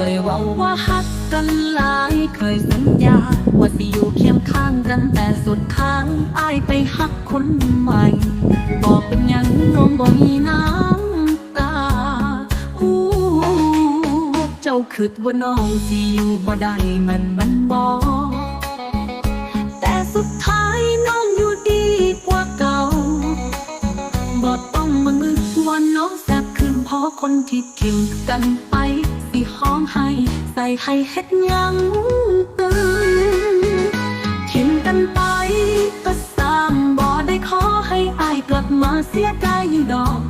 คยว่าว่าฮักกันหลายเคยสัญญา ว่าสิอยู่เคียงข้างกันแต่สุดทางอายไปฮักคนใหม่ บอกเป็นยังน้องบ่มีน้ำตาอู้เจ้าคิดว่าน้องสิอยู่บ่ได้มันมันบอกแต่สุดท้ายน้องอยู่ดีกว่าเก่าบ่ต้องมามึกว่าน้องแซ่บขึ้นเพราะคนที่ทิ้งกันไป ใส่ให้เฮ็ดยังตื่นทิ้งกันไปก็สามบ่ได้ขอให้อายกลับมาเสียใจดอก